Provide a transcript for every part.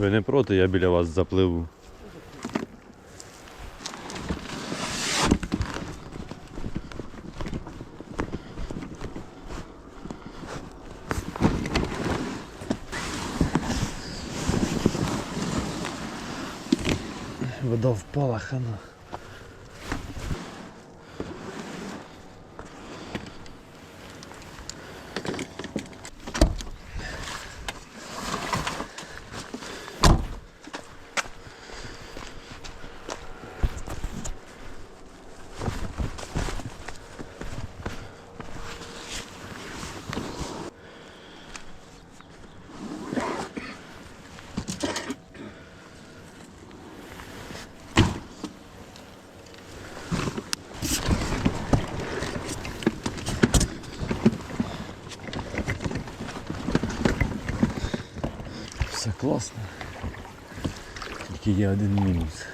Ви не проти, я біля вас запливу. Вода впала, хана. класно. Тільки є один мінус.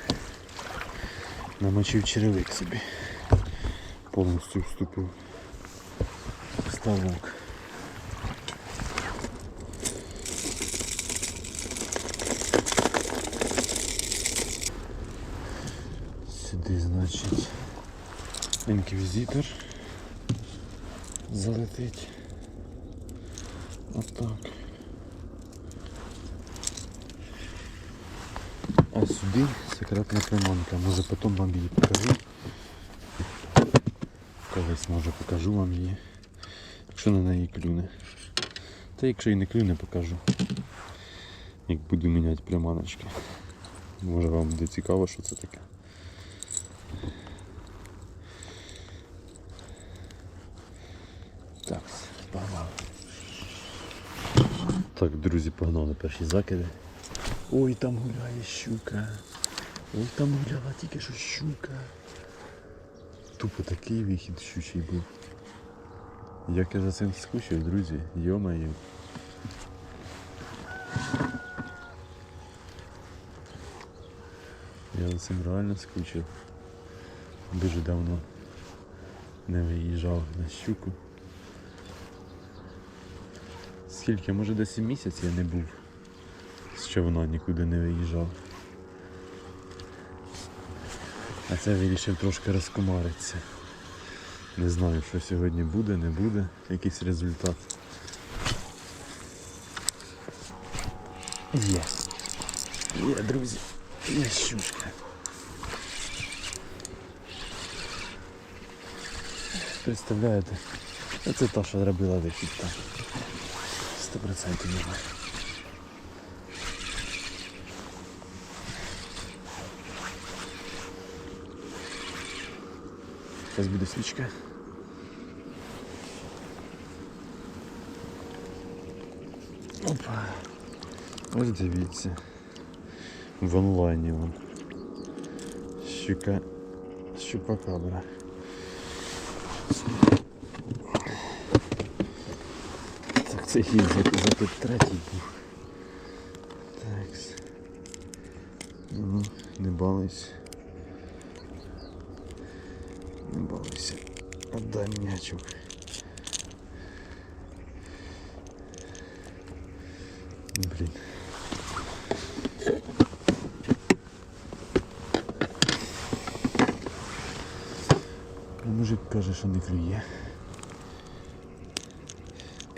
Намочив черевик собі. Повністю вступив в ставок. Сюди, значить, інквізитор залетить. Отак. А секретна приманка. Може потім вам її покажу. Колись може покажу вам її. Якщо на неї клюне. Та якщо і не клюне, покажу. Як буду міняти приманочки. Може вам буде цікаво, що це таке. Так, погнали. Так, друзі, погнали перші закиди. Ой, там гуляє щука. Ой, там гуляла тільки що щука. Тупо такий вихід щучий був. Як я за цим скучив, друзі, йомаю. Я за цим реально скучив. Дуже давно не виїжджав на щуку. Скільки, може десь місяць я не був човна нікуди не виїжджав. А це вирішив трошки розкомаритися. Не знаю, що сьогодні буде, не буде, якийсь результат. Є. Є, друзі, є щучка. Представляєте? Це та, що робила вихід там. Сто процентів немає. Зараз буде свічка. Опа. Ось дивіться. В онлайні вон. Щука. Щупакабра. Так, це хід за, за тут третій був. Так. Ну, не балуйся. Балуйся. Отдай м'ячик. Блін. А Мужик каже, що не клює.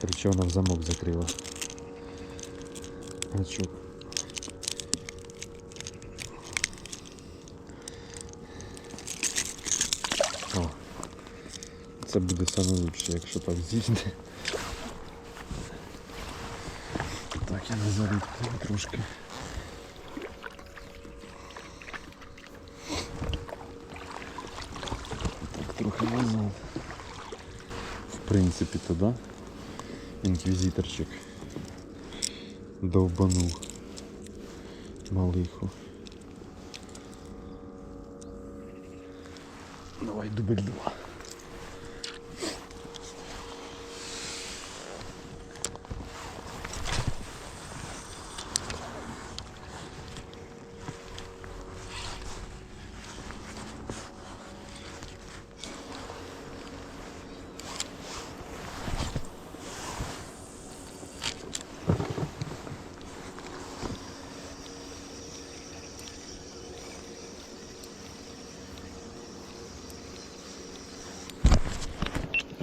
Короче, вона в замок закрила. Гачок. Це буде лучше, якщо так зійде. Так, я назад відплив трошки. Так, трохи назад. В принципі, то да. Інквізиторчик довбанув малиху. Давай дубль два.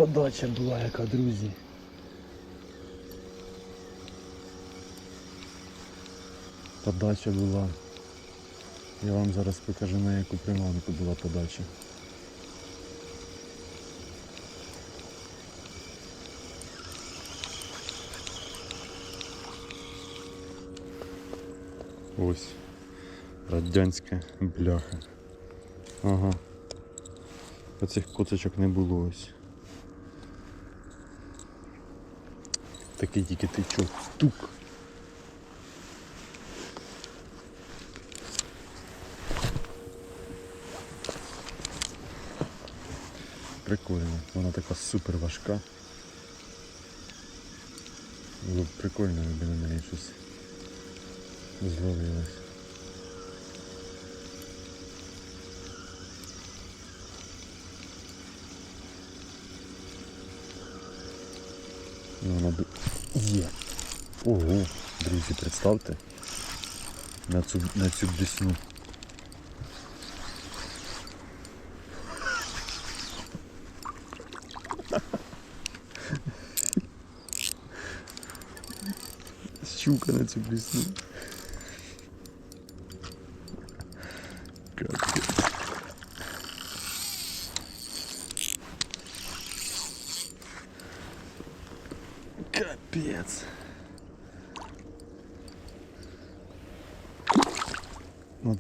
Подача була яка, друзі. Подача була. Я вам зараз покажу на яку приманку була подача. Ось. Радянська бляха. Ага. Оцих коцочок не було ось. Такий тільки тичок. Тук. Прикольно. Вона така супер важка. Було б прикольно, якби на неї щось зловилось. Ну, вона є. Ого, друзі, представте. На цю, на цю десну. Щука на цю блісну. Капець. Капец.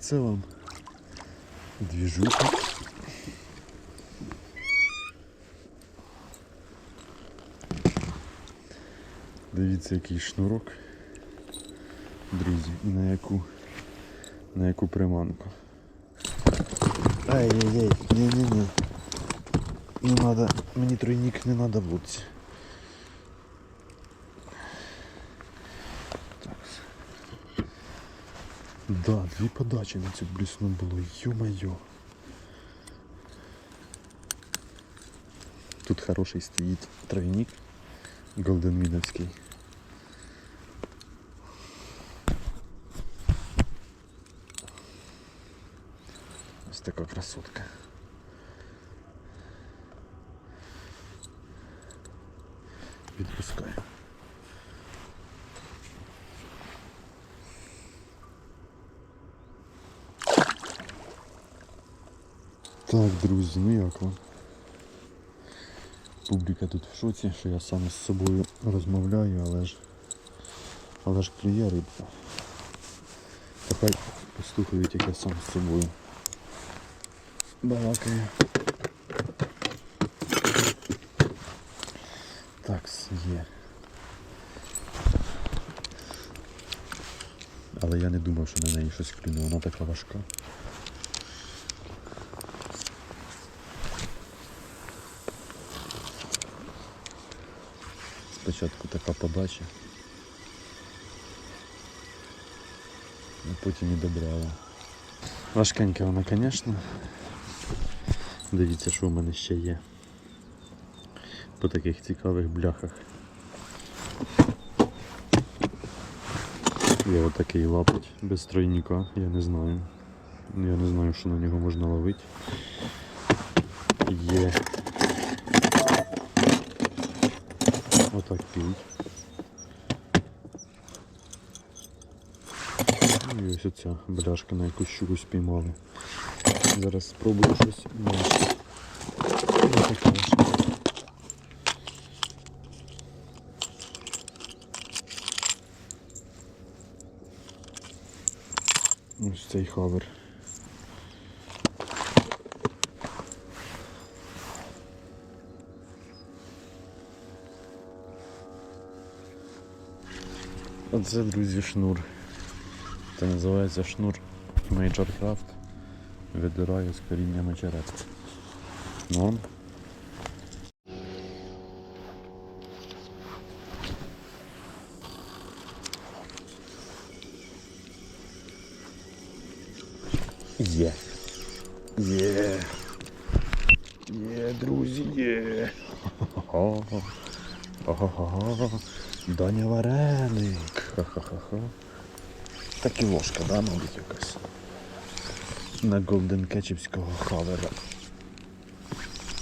Оце вам двіжуха. Дивіться, який шнурок, друзі, і на яку, на яку приманку. Ай-яй-яй, ні-ні-ні. Не надо, мені тройник не надо в лодці. Так. Да, дві подачі на цю блісну було, ё-моё. Тут хороший стоїть тройник голденмідовський. Ось така красотка. Відпускаю. Так, друзі, ну як вам? Публіка тут в шоці, що я сам з собою розмовляю, але ж але ж клює рибка. Хай послухають, як я сам з собою балакаю. Так, є. Але я не думав, що на неї щось клюне, вона така важка. Спочатку така подача. А потім і добрала. Важкенька вона, звісно. Дивіться, що в мене ще є. По таких цікавих бляхах. Є отакий лапоть без тройника, я не знаю. Я не знаю, що на нього можна ловити. Є отакий. Ну і ось оця бляшка, на яку щуку спіймали. Зараз спробую щось менше. Ось. Ось цей хавер. Оце, друзі, шнур. Це називається шнур Major Craft. Видираю з коріння мечерет. Норм. Є. Є. Є, друзі, є. Ого. Ого. Даня вареник. Ха-ха-ха-ха. Так і ложка, да, мабуть, якась. На голден кетчівського хавера.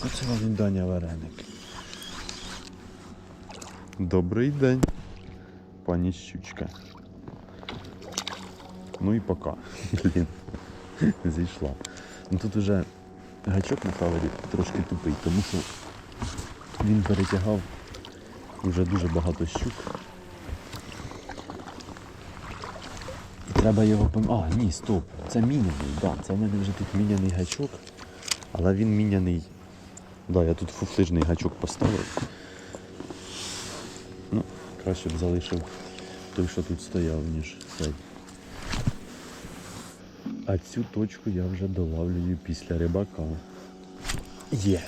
Оце вам і Даня вареник. Добрий день, пані щучка. Ну і пока. Блін. Зійшла. Ну тут уже гачок на кавері трошки тупий, тому що він перетягав вже дуже багато щук. Треба його пом... А, ні, стоп. Це міняний, да. Це в мене вже тут міняний гачок, але він міняний. Да, я тут фуфлижний гачок поставив. Ну, краще б залишив той, що тут стояв, ніж цей. А цю точку я вже долавлюю після рибака. Є. М,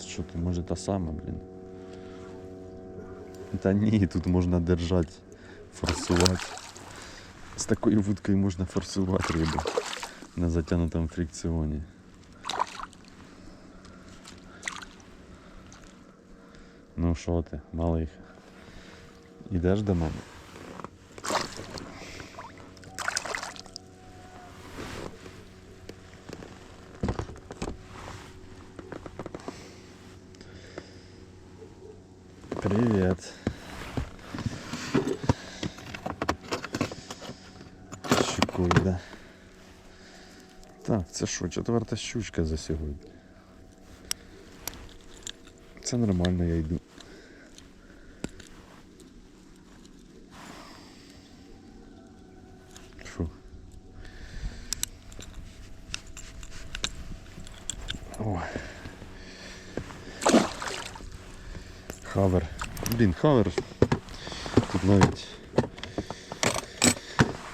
Що ти, може та сама, блін? Та ні, тут можна держати, форсувати. З такою вудкою можна форсувати рибу на затягнутому фрикціоні. Ну що ти, малих? Ідеш до мене? Привет. Щукою, да. Так, це що, четверта щучка за сьогодні. Це нормально, я йду. Фу. О. Хавер. Блін, хавер. Тут навіть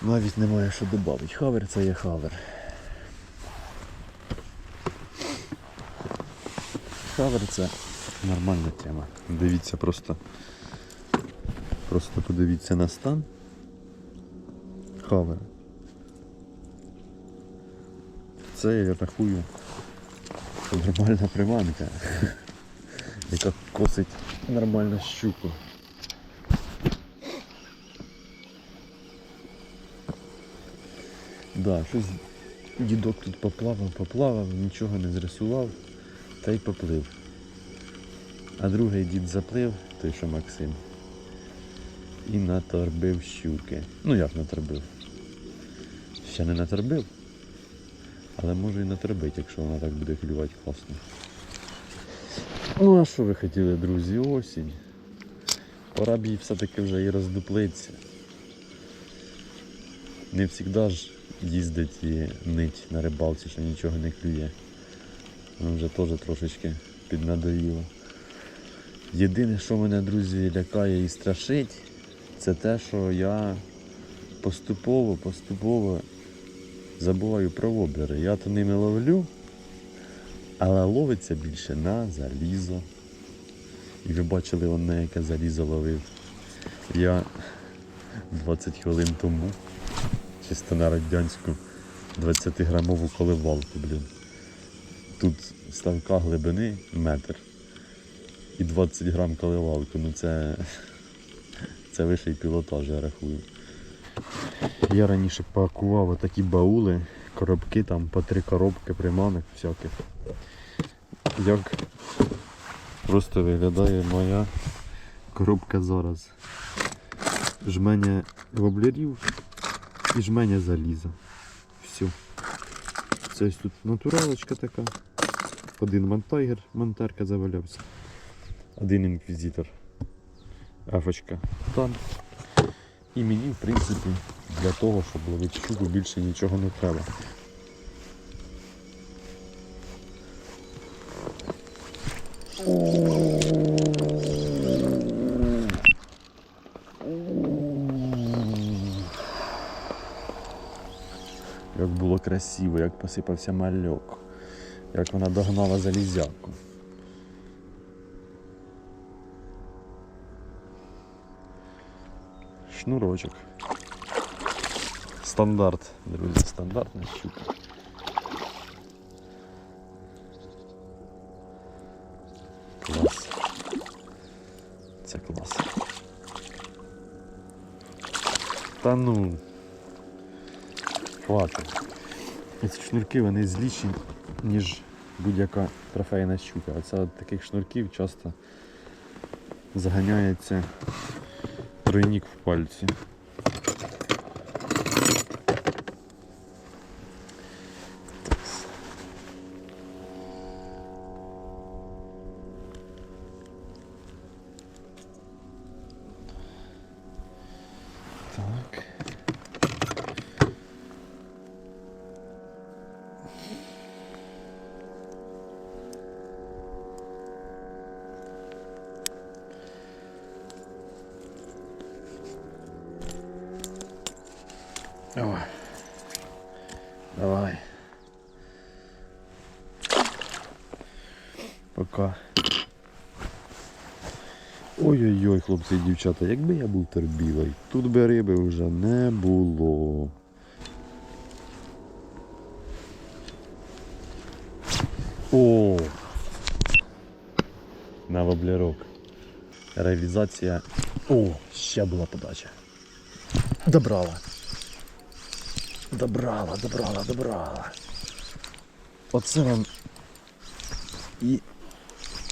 навіть немає що додати. Хавер це є хавер. Хавер це нормальна тема. Дивіться просто. Просто подивіться на стан. Хавер. Це я рахую нормальна приманка, яка косить нормально щуку. Да, щось дідок тут поплавав, поплавав, нічого не зрисував, та й поплив. А другий дід заплив, той що Максим, і наторбив щуки. Ну як наторбив? Ще не наторбив, але може і наторбить, якщо вона так буде клювати класно. Ну а що ви хотіли, друзі? Осінь. Пора б їй все-таки вже і роздуплитися. Не завжди ж їздить і нить на рибалці, що нічого не клює. Воно вже теж трошечки піднадоїло. Єдине, що мене, друзі, лякає і страшить, це те, що я поступово, поступово забуваю про воблери. Я то ними ловлю, але ловиться більше на залізо. І ви бачили, он на яке залізо ловив. Я 20 хвилин тому чисто на радянську 20-грамову коливалку, блін. Тут ставка глибини метр і 20 грам коливалку. Ну це, це вищий пілотаж, я рахую. Я раніше пакував отакі баули, коробки там по три коробки приманок всяких. Як просто виглядає моя коробка зараз. Жменя воблерів і жменя заліза. Все. Це тут натуралочка така. Один монтайгер, монтарка завалявся. Один інквізитор. Афочка. Там. І мені, в принципі, для того, щоб ловити щуку, більше нічого не треба. Як було красиво, як посипався мальок, як вона догнала залізяку. Шнурочок. Стандарт, друзі, стандартна щука. Клас. Це клас. Та ну, хватить. Ці шнурки вони зліші, ніж будь-яка трофейна щука. Оце от таких шнурків часто заганяється тройник в пальці. Давай. Давай. Пока. Ой-ой-ой, хлопці і дівчата, якби я був тербілий, тут би риби вже не було. О! На воблерок. Реалізація. О, ще була подача. Добрала. Добрала, добрала, добрала. Оце вам і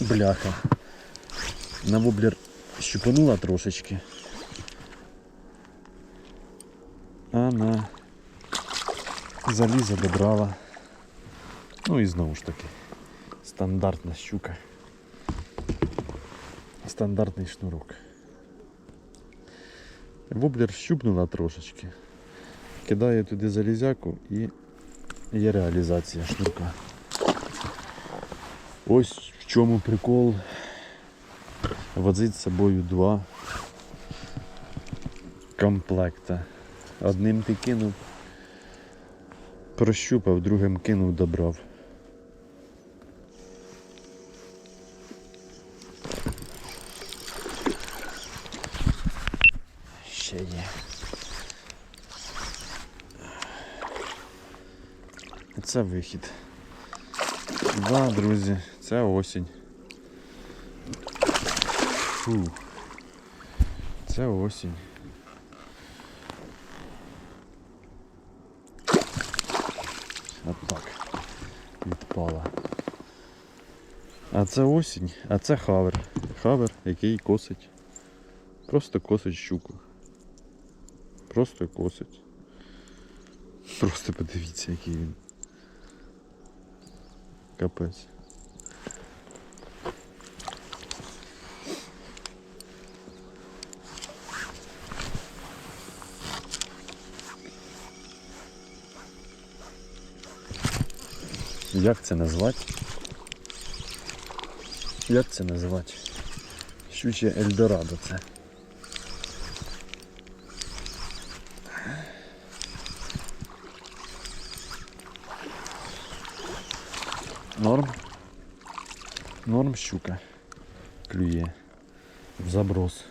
бляха. На воблер щупанула трошечки. А на залізо добрала. Ну і знову ж таки. Стандартна щука. Стандартний шнурок. Воблер щупнула трошечки. Кидаю туди залізяку і є реалізація шнурка. Ось в чому прикол возить з собою два комплекта. Одним ти кинув, прощупав, другим кинув, добрав. Ще є. Це вихід. Да, друзі, це осінь. Фу. Це осінь. От так. Відпала. А це осінь, а це хавер. Хавер, який косить. Просто косить щуку. Просто косить. Просто подивіться, який він. Капець. Як це назвати? Як це назвати? Щуче Ельдорадо це. Норм. Норм щука. Клює. В заброс.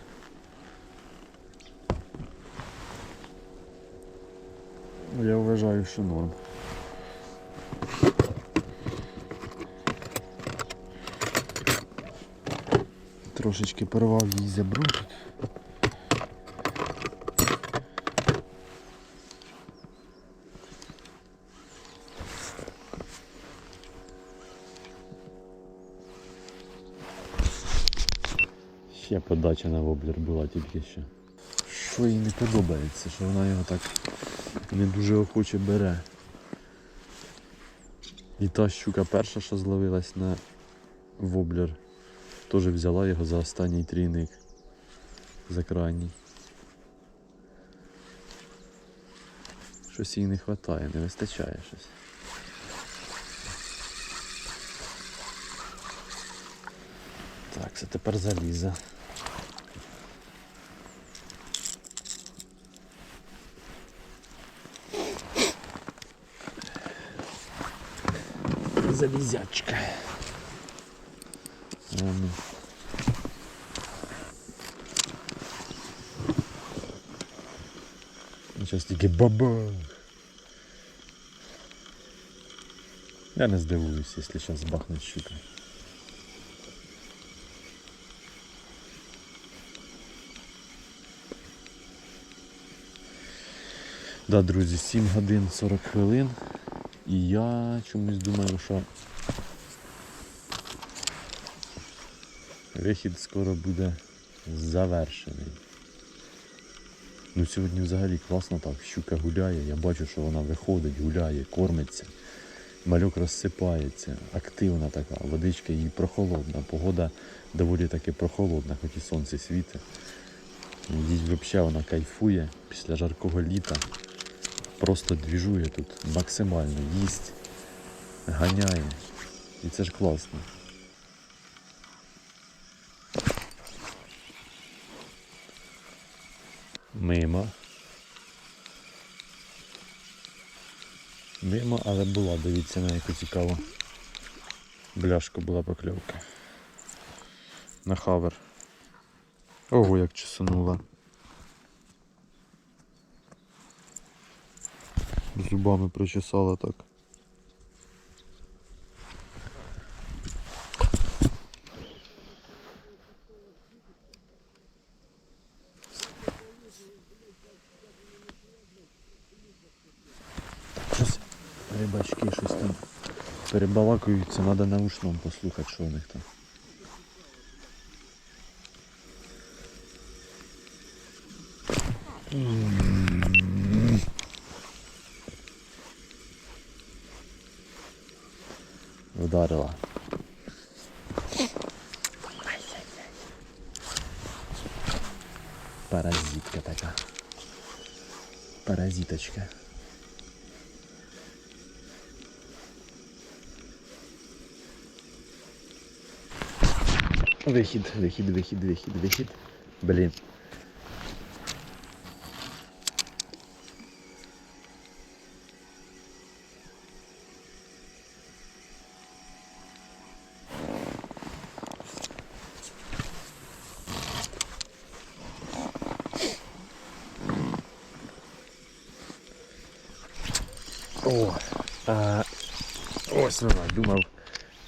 Я вважаю, що норм. Трошечки порвав її зябру Ще подача на воблер була тільки що. Що їй не подобається, що вона його так не дуже охоче бере. І та щука перша, що зловилась на воблер, теж взяла його за останній трійник. За крайній. Щось їй не вистачає, не вистачає щось. Так, це тепер заліза. Залізячка. Ну. Зараз тільки баба. Я не здивуюсь, якщо зараз бахнуть щука. Да, друзі, 7 годин 40 хвилин. І я чомусь думаю, що вихід скоро буде завершений. Ну сьогодні взагалі класно так, щука гуляє, я бачу, що вона виходить, гуляє, кормиться. Мальок розсипається, активна така, водичка їй прохолодна, погода доволі таки прохолодна, хоч і сонце світить. Їй взагалі вона кайфує після жаркого літа. Просто двіжує тут максимально, їсть, ганяє. І це ж класно. Мимо. Мимо, але була, дивіться на яку цікаву. Бляшка була покльовка. На хавер. Ого, як чесанула. Зубами прочесала так. Щось рибачки щось там перебалакуються, треба наушном послухати, що у них там. Вдарила. Паразитка така. Паразиточка. Вихід, вихід, вихід, вихід, вихід. Блін. О, а, ось вона, думав,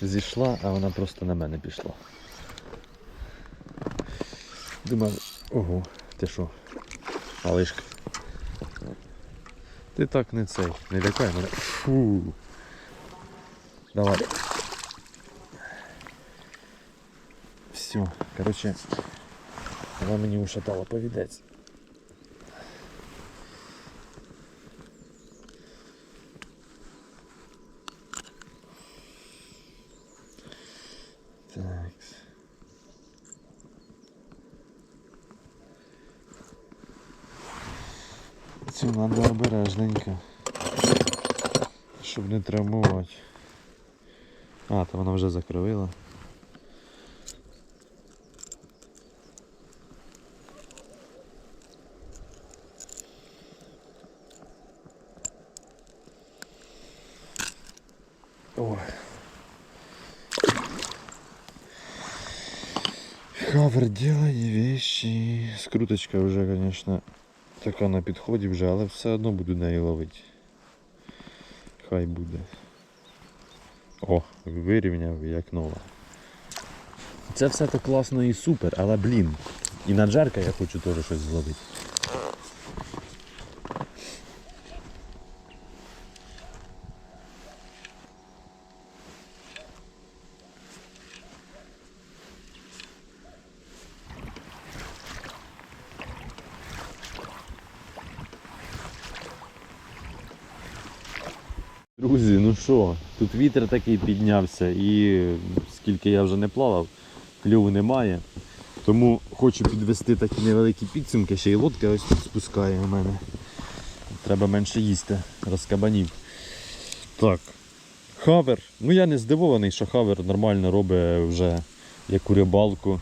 зійшла, а вона просто на мене пішла. Думав, ого, ти що, малишка. Ти так не цей, не лякай мене. Фу. Давай. Все, короче, вона мені ушатала повідець. Так. Цю треба обережненько. Щоб не травмувати. А, то вона вже закривила. Ой. Хавер делає вещи. Скруточка вже, звісно, така на підході вже, але все одно буду нею ловити. Хай буде. О, вирівняв як нова. Це все так класно і супер, але блін. І на джерка я хочу теж щось зловити. Друзі, ну тут вітер такий піднявся і скільки я вже не плавав, кльову немає. Тому хочу підвести такі невеликі підсумки, ще й лодка ось тут спускає у мене. Треба менше їсти, розкабанів. Так. Хавер. Ну я не здивований, що хавер нормально робить вже яку рибалку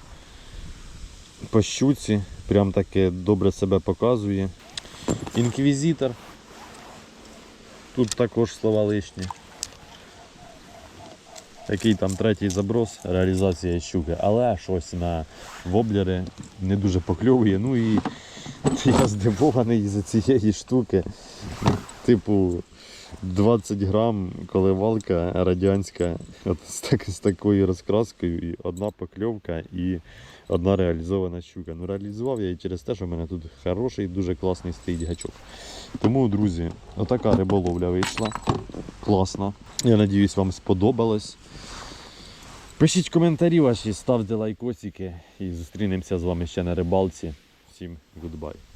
по щуці. Прям таки добре себе показує. Інквізитор. Тут також слова лишні. Такий там третій заброс, реалізація щуки, але щось на воблери не дуже покльовує. Ну і я здивований за цієї штуки. Типу, 20 грам коливалка радянська от з, так, з такою розкраскою, і одна покльовка і одна реалізована щука. Ну, реалізував я її через те, що в мене тут хороший, дуже класний стоїть гачок. Тому, друзі, отака риболовля вийшла. Класна. Я надіюсь, вам сподобалось. Пишіть коментарі ваші, ставте лайкосики і зустрінемося з вами ще на рибалці. Всім гудбай.